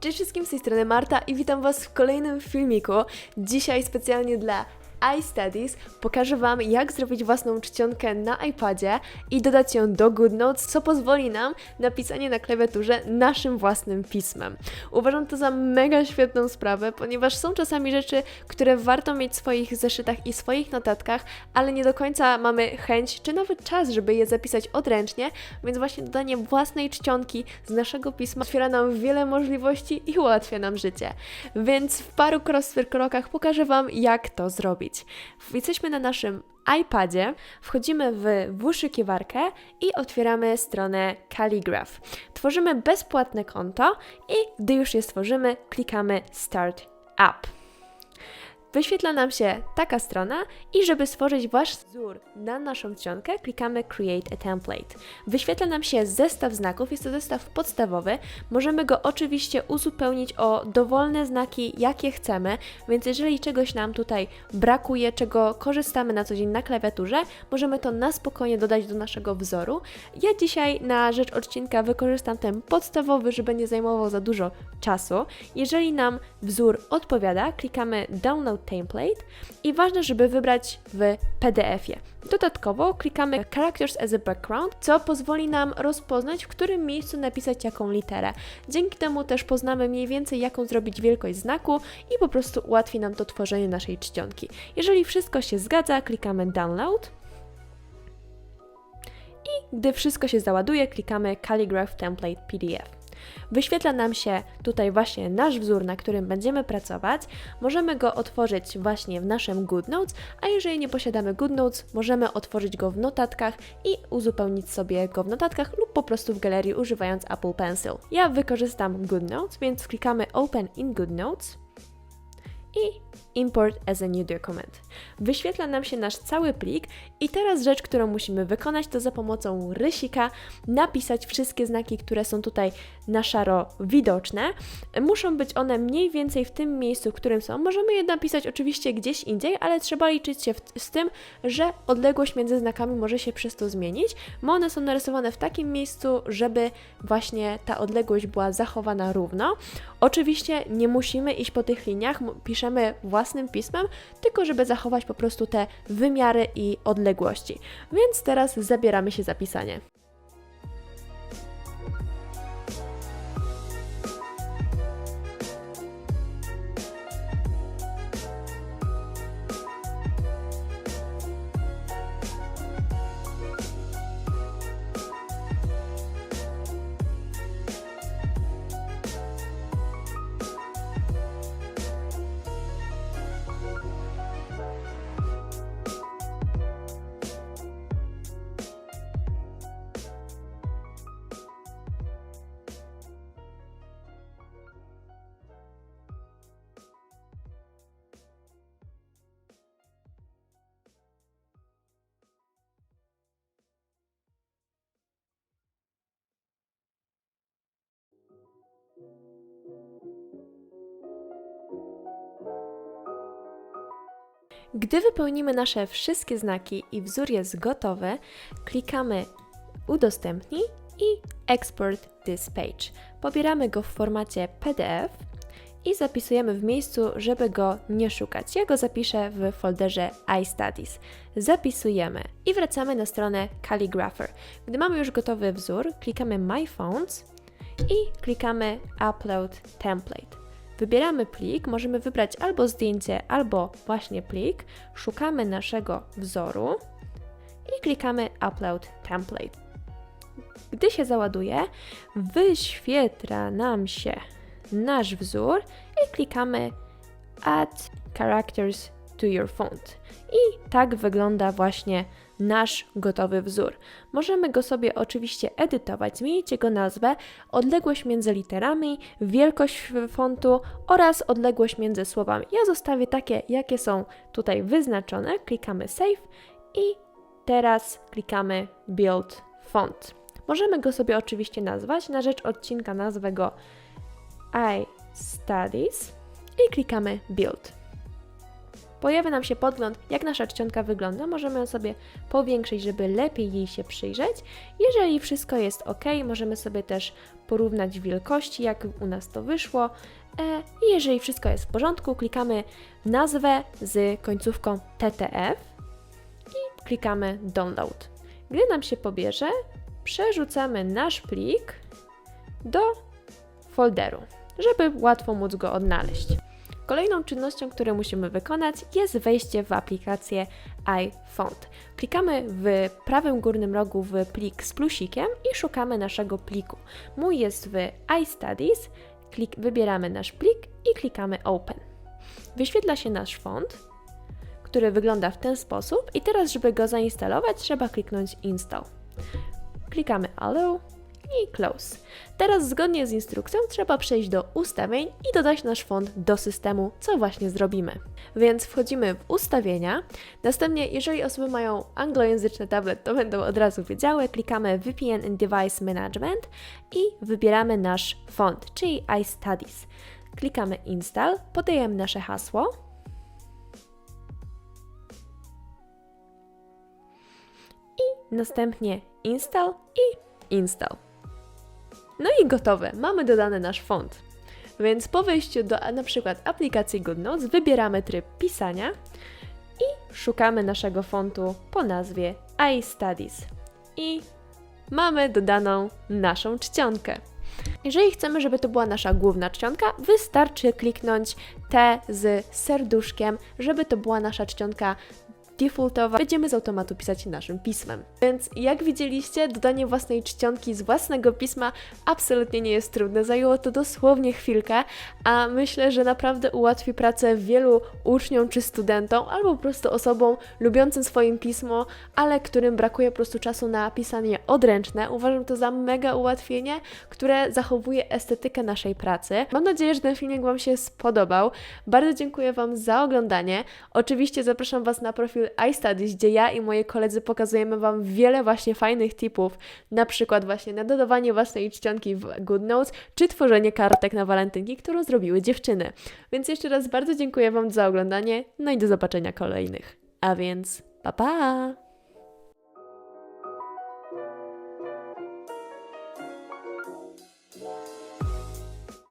Cześć wszystkim, z tej strony Marta i witam Was w kolejnym filmiku. Dzisiaj specjalnie dla iStudies pokażę Wam, jak zrobić własną czcionkę na iPadzie i dodać ją do GoodNotes, co pozwoli nam na pisanie na klawiaturze naszym własnym pismem. Uważam to za mega świetną sprawę, ponieważ są czasami rzeczy, które warto mieć w swoich zeszytach i swoich notatkach, ale nie do końca mamy chęć czy nawet czas, żeby je zapisać odręcznie, więc właśnie dodanie własnej czcionki z naszego pisma otwiera nam wiele możliwości i ułatwia nam życie. Więc w paru crossfit krokach pokażę Wam, jak to zrobić. Jesteśmy na naszym iPadzie, wchodzimy w wyszukiwarkę i otwieramy stronę Calligraph. Tworzymy bezpłatne konto i gdy już je stworzymy, klikamy Start App. Wyświetla nam się taka strona i żeby stworzyć wasz wzór na naszą czcionkę, klikamy Create a Template. Wyświetla nam się zestaw znaków, jest to zestaw podstawowy. Możemy go oczywiście uzupełnić o dowolne znaki, jakie chcemy, więc jeżeli czegoś nam tutaj brakuje, czego korzystamy na co dzień na klawiaturze, możemy to na spokojnie dodać do naszego wzoru. Ja dzisiaj na rzecz odcinka wykorzystam ten podstawowy, żeby nie zajmował za dużo czasu. Jeżeli nam wzór odpowiada, klikamy Download template i ważne, żeby wybrać w PDF-ie. Dodatkowo klikamy Characters as a Background, co pozwoli nam rozpoznać, w którym miejscu napisać jaką literę. Dzięki temu też poznamy mniej więcej, jaką zrobić wielkość znaku i po prostu ułatwi nam to tworzenie naszej czcionki. Jeżeli wszystko się zgadza, klikamy Download. I gdy wszystko się załaduje, klikamy Calligraph Template PDF. Wyświetla nam się tutaj właśnie nasz wzór, na którym będziemy pracować. Możemy go otworzyć właśnie w naszym GoodNotes, a jeżeli nie posiadamy GoodNotes, możemy otworzyć go w notatkach i uzupełnić sobie go w notatkach lub po prostu w galerii używając Apple Pencil. Ja wykorzystam GoodNotes, więc klikamy Open in GoodNotes i Import as a new document. Wyświetla nam się nasz cały plik i teraz rzecz, którą musimy wykonać, to za pomocą rysika napisać wszystkie znaki, które są tutaj na szaro widoczne. Muszą być one mniej więcej w tym miejscu, w którym są. Możemy je napisać oczywiście gdzieś indziej, ale trzeba liczyć się z tym, że odległość między znakami może się przez to zmienić. Bo one są narysowane w takim miejscu, żeby właśnie ta odległość była zachowana równo. Oczywiście nie musimy iść po tych liniach, własnie własnym pismem, tylko żeby zachować po prostu te wymiary i odległości. Więc teraz zabieramy się za pisanie. Gdy wypełnimy nasze wszystkie znaki i wzór jest gotowy, klikamy Udostępnij i Export this page. Pobieramy go w formacie PDF i zapisujemy w miejscu, żeby go nie szukać. Ja go zapiszę w folderze iStudies. Zapisujemy i wracamy na stronę Calligrapher. Gdy mamy już gotowy wzór, klikamy My Fonts i klikamy Upload Template. Wybieramy plik, możemy wybrać albo zdjęcie, albo właśnie plik. Szukamy naszego wzoru i klikamy Upload Template. Gdy się załaduje, wyświetla nam się nasz wzór i klikamy Add Characters to your font. I tak wygląda właśnie nasz gotowy wzór. Możemy go sobie oczywiście edytować, zmienić jego nazwę, odległość między literami, wielkość fontu oraz odległość między słowami. Ja zostawię takie, jakie są tutaj wyznaczone. Klikamy Save i teraz klikamy Build Font. Możemy go sobie oczywiście nazwać. Na rzecz odcinka nazwę go I Studies i klikamy Build. Pojawia nam się podgląd, jak nasza czcionka wygląda. Możemy ją sobie powiększyć, żeby lepiej jej się przyjrzeć. Jeżeli wszystko jest ok, możemy sobie też porównać wielkości, jak u nas to wyszło. E, I jeżeli wszystko jest w porządku, klikamy nazwę z końcówką TTF i klikamy Download. Gdy nam się pobierze, przerzucamy nasz plik do folderu, żeby łatwo móc go odnaleźć. Kolejną czynnością, którą musimy wykonać, jest wejście w aplikację iFont. Klikamy w prawym górnym rogu w plik z plusikiem i szukamy naszego pliku. Mój jest w iStudies, klik, wybieramy nasz plik i klikamy Open. Wyświetla się nasz font, który wygląda w ten sposób i teraz, żeby go zainstalować, trzeba kliknąć Install. Klikamy Allow i Close. Teraz zgodnie z instrukcją trzeba przejść do ustawień i dodać nasz font do systemu, co właśnie zrobimy. Więc wchodzimy w ustawienia. Następnie, jeżeli osoby mają anglojęzyczny tablet, to będą od razu wiedziały, klikamy VPN and Device Management i wybieramy nasz font, czyli iStudies. Klikamy Install, podajemy nasze hasło. I następnie Install i Install. No i gotowe, mamy dodany nasz font. Więc po wejściu do na przykład aplikacji GoodNotes wybieramy tryb pisania i szukamy naszego fontu po nazwie iStudies. I mamy dodaną naszą czcionkę. Jeżeli chcemy, żeby to była nasza główna czcionka, wystarczy kliknąć T z serduszkiem, żeby to była nasza czcionka defaultowa, będziemy z automatu pisać naszym pismem. Więc jak widzieliście, dodanie własnej czcionki z własnego pisma absolutnie nie jest trudne. Zajęło to dosłownie chwilkę, a myślę, że naprawdę ułatwi pracę wielu uczniom czy studentom, albo po prostu osobom lubiącym swoim pismo, ale którym brakuje po prostu czasu na pisanie odręczne. Uważam to za mega ułatwienie, które zachowuje estetykę naszej pracy. Mam nadzieję, że ten filmik Wam się spodobał. Bardzo dziękuję Wam za oglądanie. Oczywiście zapraszam Was na profil iStudies, gdzie ja i moi koledzy pokazujemy Wam wiele właśnie fajnych tipów, na przykład właśnie na dodawanie własnej czcionki w GoodNotes, czy tworzenie kartek na walentynki, którą zrobiły dziewczyny. Więc jeszcze raz bardzo dziękuję Wam za oglądanie, no i do zobaczenia kolejnych. A więc pa pa!